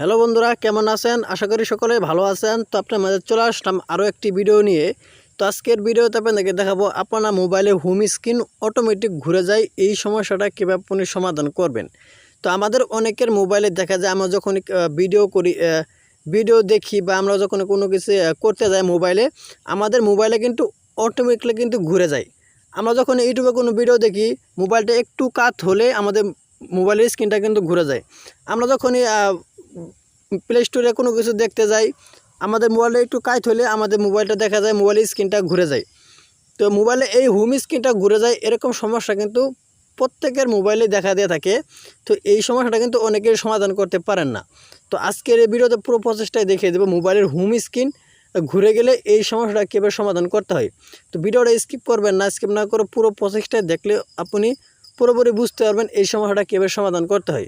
Hello বন্ধুরা, কেমন আছেন? আশা করি সকলে ভালো আছেন। তো আপনার মাঝে চলে আসলাম আরও একটি ভিডিও নিয়ে। তো আজকের ভিডিওতে আপনাদেরকে দেখাবো, আপনার মোবাইলে হোম স্ক্রিন অটোমেটিক ঘুরে যায়, এই সমস্যাটা কীভাবে আপনি সমাধান করবেন? তো আমাদের অনেকের মোবাইলে দেখা যায়, আমরা যখন ভিডিও করি ভিডিও দেখি বা আমরা যখন কোনো কিছু করতে যাই মোবাইলে আমাদের মোবাইলে কিন্তু অটোমেটিকলি কিন্তু ঘুরে যায়। আমরা যখন ইউটিউবে কোনো ভিডিও দেখি মোবাইলটা একটু কাত হলে আমাদের মোবাইলের স্ক্রিনটা কিন্তু ঘুরে যায়। আমরা যখনই প্লে স্টোরে কোনো কিছু দেখতে যাই, আমাদের মোবাইলে একটু কাইট হলে আমাদের মোবাইলটা দেখা যায় মোবাইলের স্ক্রিনটা ঘুরে যায়। তো মোবাইলে এই হোম স্ক্রিনটা ঘুরে যায়, এরকম সমস্যা কিন্তু প্রত্যেকের মোবাইলে দেখা দিয়ে থাকে। তো এই সমস্যাটা কিন্তু অনেকের সমাধান করতে পারেন না। তো আজকের এই ভিডিওতে পুরো প্রচেষ্টায় দেখিয়ে দেবো মোবাইলের হোম স্ক্রিন ঘুরে গেলে এই সমস্যাটা কীভাবে সমাধান করতে হয়। তো ভিডিওটা স্কিপ করবেন না স্কিপ না করে পুরো প্রচেষ্টায় দেখলে আপনি পুরোপুরি বুঝতে পারবেন এই সমস্যাটা কীভাবে সমাধান করতে হয়।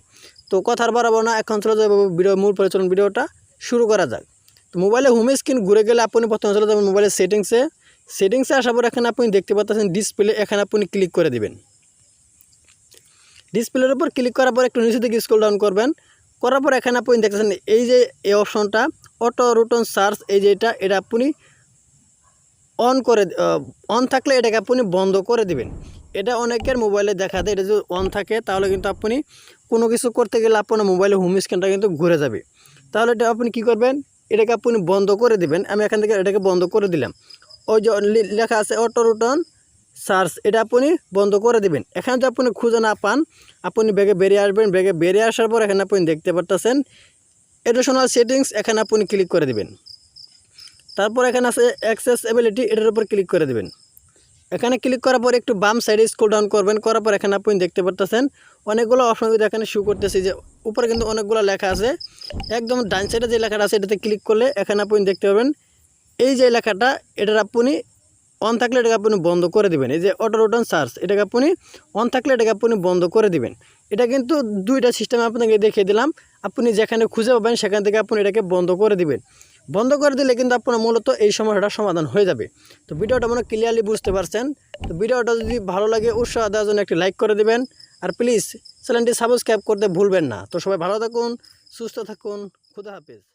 তো কথার বাড়াবো না, এখন চলে যাব ভিডিও মূল পরিচালন ভিডিওটা। শুরু করা যাক। তো মোবাইলে হোম স্ক্রিন ঘুরে গেলে আপনি প্রথমে চলে যাবেন মোবাইলের সেটিংসে সেটিংসে আসার পর এখানে আপনি দেখতে পাচ্ছেন ডিসপ্লে এখানে আপনি ক্লিক করে দেবেন। ডিসপ্লের উপর ক্লিক করার পর একটু নিচে দিকে স্ক্রল ডাউন করবেন। করার পর এখানে আপনি দেখতেছেন এই যে এই অপশনটা অটো রুটন সার্চ এই যে এটা এটা আপনি অন করে অন থাকলে এটাকে আপনি বন্ধ করে দিবেন। এটা অনেকের মোবাইলে দেখা দেয়, এটা যদি অন থাকে, তাহলে কিন্তু আপনি কোনো কিছু করতে গেলে আপনার মোবাইলে হোম স্ক্রিনটা কিন্তু ঘুরে যাবে। তাহলে এটা আপনি কি করবেন? এটাকে আপনি বন্ধ করে দিবেন। আমি এখান থেকে এটাকে বন্ধ করে দিলাম। ওই যে লেখা আছে অটো রুটন সার্চ এটা আপনি বন্ধ করে দিবেন। এখানে যদি আপনি খুঁজে না পান, আপনি ব্যাগে বেরিয়ে আসবেন। ব্যাগে বেরিয়ে আসার পর এখানে আপনি দেখতে পারতেছেন এডিশনাল সেটিংস এখানে আপনি ক্লিক করে দিবেন। তারপর এখানে আছে অ্যাক্সেসএবিলিটি এটার উপর ক্লিক করে দিবেন। এখানে ক্লিক করার পর একটু বাম সাইডে স্ক্রল ডাউন করবেন, করার পর এখানে আপনি দেখতে পারতেছেন, অনেকগুলো অপশন কিন্তু এখানে শু করতেছি যে উপরে কিন্তু অনেকগুলো লেখা আছে। একদম ডান সাইডে যে লেখাটা আছে, এটাতে ক্লিক করলে এখানে আপনি দেখতে পাবেন, এই যে লেখাটা, এটার আপনি অন থাকলে এটাকে আপনি বন্ধ করে দিবেন। এই যে অটো রোটন সার্চ এটাকে আপনি অন থাকলে এটাকে আপনি বন্ধ করে দিবেন। এটা কিন্তু দুইটা সিস্টেম আপনাকে দেখিয়ে দিলাম, আপনি যেখানে খুঁজে পাবেন, সেখান থেকে আপনি এটাকে বন্ধ করে দিবেন। বন্ধ করে দিলে কিন্তু আপনার মূলত এই সমস্যাটা সমাধান হয়ে যাবে। তো ভিডিওটা মনে ক্লিয়ারলি বুঝতে পারছেন। তো ভিডিওটা যদি ভালো লাগে উৎসাহ দেওয়ার জন্য একটি লাইক করে দেবেন। আর প্লিজ চ্যানেলটি সাবস্ক্রাইব করতে ভুলবেন না। তো সবাই ভালো থাকুন, সুস্থ থাকুন, খুদা হাফিজ।